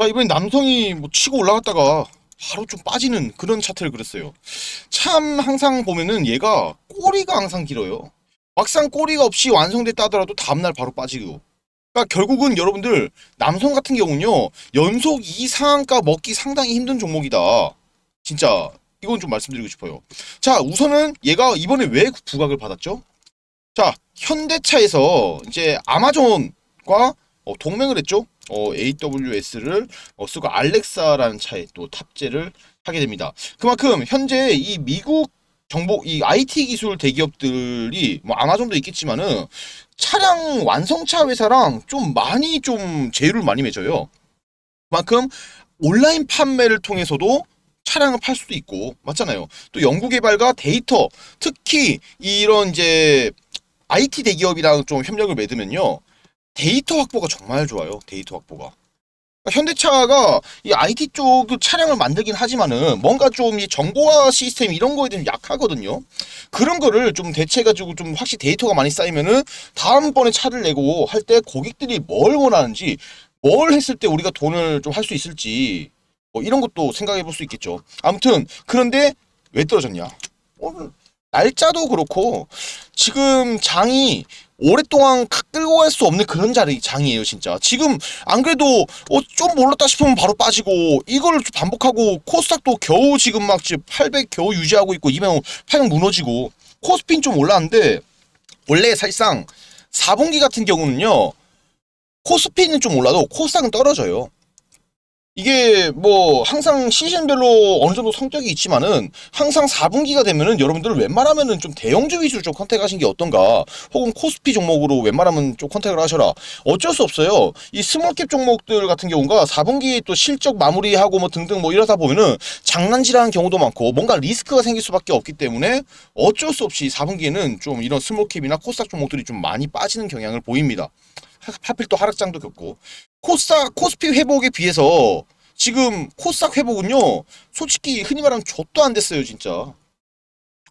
자, 이번엔 남성이 뭐 치고 올라갔다가 바로 좀 빠지는 그런 차트를 그렸어요. 참 항상 보면은 얘가 꼬리가 항상 길어요. 막상 꼬리가 없이 완성됐다 하더라도 다음날 바로 빠지고. 그러니까 결국은 여러분들 남성 같은 경우는요 연속 이 상한가 먹기 상당히 힘든 종목이다. 진짜 이건 좀 말씀드리고 싶어요. 자 우선은 얘가 이번에 왜 부각을 받았죠? 자 현대차에서 이제 아마존과 어, 동맹을 했죠. 어, AWS를 어, 쓰고 알렉사라는 차에 또 탑재를 하게 됩니다. 그만큼 현재 이 미국 정보 이 IT 기술 대기업들이 뭐 아마존도 있겠지만은 차량 완성차 회사랑 좀 많이 좀 제휴를 많이 맺어요. 그만큼 온라인 판매를 통해서도 차량을 팔 수도 있고 맞잖아요. 또 연구 개발과 데이터 특히 이런 이제 IT 대기업이랑 좀 협력을 맺으면요. 데이터 확보가 정말 좋아요. 데이터 확보가. 그러니까 현대차가 이 IT 쪽그 차량을 만들긴 하지만은 뭔가 좀 이 정보화 시스템 이런 거에 좀 약하거든요. 그런 거를 좀 대체해가지고 좀 확실히 데이터가 많이 쌓이면은 다음번에 차를 내고 할 때 고객들이 뭘 원하는지 뭘 했을 때 우리가 돈을 좀 할 수 있을지 뭐 이런 것도 생각해 볼 수 있겠죠. 아무튼 그런데 왜 떨어졌냐? 날짜도 그렇고 지금 장이 오랫동안 각 끌고 갈 수 없는 그런 자리 장이에요 진짜. 지금 안 그래도 어, 좀 올랐다 싶으면 바로 빠지고 이걸 반복하고 코스닥도 겨우 지금 막 지금 800 겨우 유지하고 있고 200 800 무너지고 코스피는 좀 올랐는데 원래 사실상 4분기 같은 경우는요 코스피는 좀 올라도 코스닥은 떨어져요 이게 뭐 항상 시즌별로 어느 정도 성격이 있지만은 항상 4분기가 되면은 여러분들은 웬만하면은 좀 대형주 위주로 좀 컨택하신 게 어떤가? 혹은 코스피 종목으로 웬만하면 좀 컨택을 하셔라. 어쩔 수 없어요. 이 스몰캡 종목들 같은 경우가 4분기 또 실적 마무리하고 뭐 등등 뭐 이러다 보면은 장난질하는 경우도 많고 뭔가 리스크가 생길 수밖에 없기 때문에 어쩔 수 없이 4분기에는 좀 이런 스몰캡이나 코스닥 종목들이 좀 많이 빠지는 경향을 보입니다. 하- 하필 또 하락장도 겪고 코스닥 코스피 회복에 비해서 지금 코스닥 회복은요 솔직히 흔히 말하면 좆도 안 됐어요 진짜.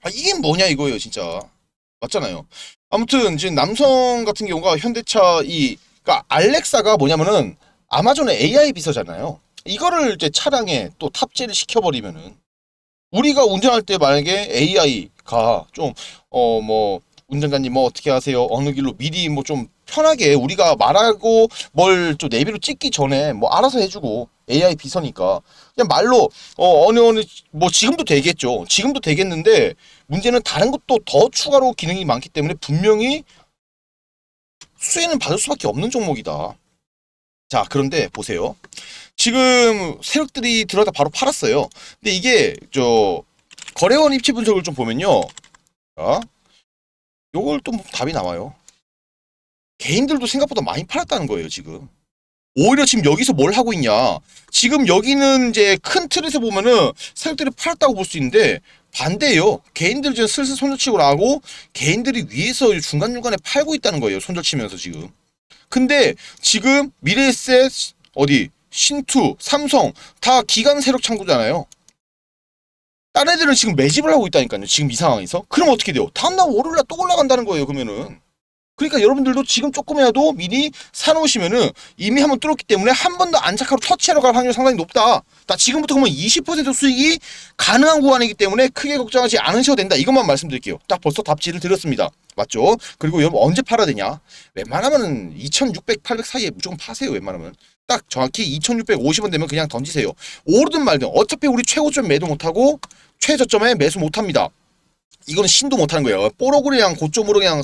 아 이게 뭐냐 이거예요 진짜. 맞잖아요. 아무튼 지금 남성 같은 경우가 현대차 이 그러니까 알렉사가 뭐냐면은 아마존의 AI 비서잖아요. 이거를 이제 차량에 또 탑재를 시켜버리면은 우리가 운전할 때 만약에 AI가 좀 어 뭐 운전자님 뭐 어떻게 하세요? 어느 길로 미리 뭐 좀 편하게 우리가 말하고 뭘 좀 내비로 찍기 전에 뭐 알아서 해주고 AI 비서니까. 그냥 말로 어 어느 어느 뭐 지금도 되겠죠. 지금도 되겠는데 문제는 다른 것도 더 추가로 기능이 많기 때문에 분명히 수혜는 받을 수밖에 없는 종목이다. 자 그런데 보세요. 지금 세력들이 들어다 바로 팔았어요. 근데 이게 저 거래원 입지 분석을 좀 보면요. 자 요걸 또뭐 답이 나와요 개인들도 생각보다 많이 팔았다는 거예요, 지금. 오히려 지금 여기서 뭘 하고 있냐. 지금 여기는 이제 큰 틀에서 보면은 세력들이 팔았다고 볼 수 있는데 반대예요. 개인들 지금 슬슬 손절치고 나가고 개인들이 위에서 중간중간에 팔고 있다는 거예요. 손절치면서 지금. 근데 지금 미래에셋 어디 신투, 삼성 다 기관 세력 창구잖아요. 다른 애들은 지금 매집을 하고 있다니까요. 지금 이 상황에서. 그럼 어떻게 돼요? 다음날 월요일날 또 올라간다는 거예요. 그러면은. 그러니까 여러분들도 지금 조금이라도 미리 사놓으시면은 이미 한번 뚫었기 때문에 한 번 더 안착하러 터치하러 갈 확률이 상당히 높다. 나 지금부터 그러면 20% 수익이 가능한 구간이기 때문에 크게 걱정하지 않으셔도 된다. 이것만 말씀드릴게요. 딱 벌써 답지를 드렸습니다. 맞죠? 그리고 여러분 언제 팔아야 되냐? 웬만하면은 2,600, 800 사이에 무조건 파세요. 웬만하면. 딱 정확히 2,650원 되면 그냥 던지세요. 오르든 말든 어차피 우리 최고점 매도 못하고 최저점에 매수 못합니다. 이거는 신도 못하는 거예요. 그냥 고점으로 그냥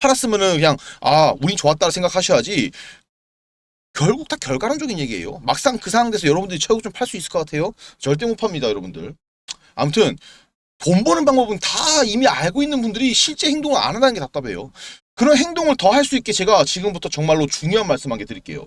팔았으면은 그냥 아 운이 좋았다 생각하셔야지 결국 다 결과론적인 얘기예요. 막상 그 상황 돼서 여러분들이 최고점 팔수 있을 것 같아요? 절대 못 팝니다, 여러분들. 아무튼 돈 버는 방법은 다 이미 알고 있는 분들이 실제 행동을 안 한다는 게 답답해요. 그런 행동을 더 할 수 있게 제가 지금부터 정말로 중요한 말씀 한 개 드릴게요.